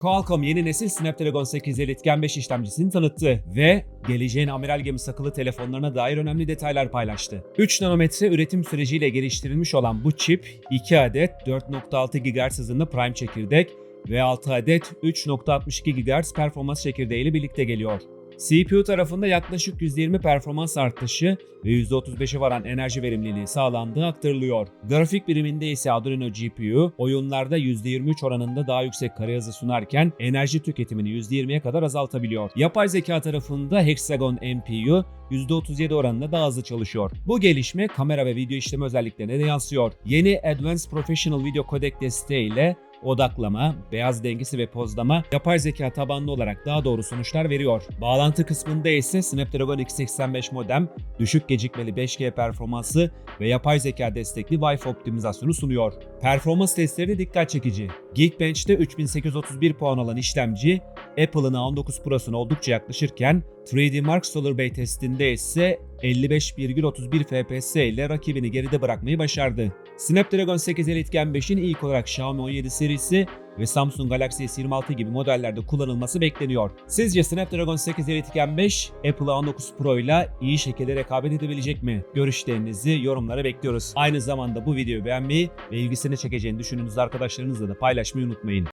Qualcomm yeni nesil Snapdragon 850 Gen 5 işlemcisini tanıttı ve geleceğin amiral gemisi akıllı telefonlarına dair önemli detaylar paylaştı. 3 nanometre üretim süreciyle geliştirilmiş olan bu çip 2 adet 4.6 GHz hızında Prime çekirdek ve 6 adet 3.62 GHz performans çekirdeği ile birlikte geliyor. CPU tarafında yaklaşık %20 performans artışı ve %35'e varan enerji verimliliği sağlandığı aktarılıyor. Grafik biriminde ise Adreno GPU oyunlarda %23 oranında daha yüksek kare hızı sunarken enerji tüketimini %20'ye kadar azaltabiliyor. Yapay zeka tarafında Hexagon NPU %37 oranında daha hızlı çalışıyor. Bu gelişme kamera ve video işleme özelliklerine de yansıyor. Yeni Advanced Professional Video Codec desteğiyle odaklama, beyaz dengesi ve pozlama yapay zeka tabanlı olarak daha doğru sonuçlar veriyor. Bağlantı kısmında ise Snapdragon X85 modem, düşük gecikmeli 5G performansı ve yapay zeka destekli Wi-Fi optimizasyonu sunuyor. Performans testleri de dikkat çekici. Geekbench'te 3831 puan alan işlemci, Apple'ın A19 Pro'suna oldukça yaklaşırken 3D Mark Solar Bay testinde ise 55,31 FPS ile rakibini geride bırakmayı başardı. Snapdragon 8 Elite Gen 5'in ilk olarak Xiaomi 17 serisi ve Samsung Galaxy S26 gibi modellerde kullanılması bekleniyor. Sizce Snapdragon 8 Elite Gen 5 Apple A19 Pro ile iyi şekilde rekabet edebilecek mi? Görüşlerinizi yorumlara bekliyoruz. Aynı zamanda bu videoyu beğenmeyi ve ilgisini çekeceğini düşündüğünüz arkadaşlarınızla da paylaşmayı unutmayın.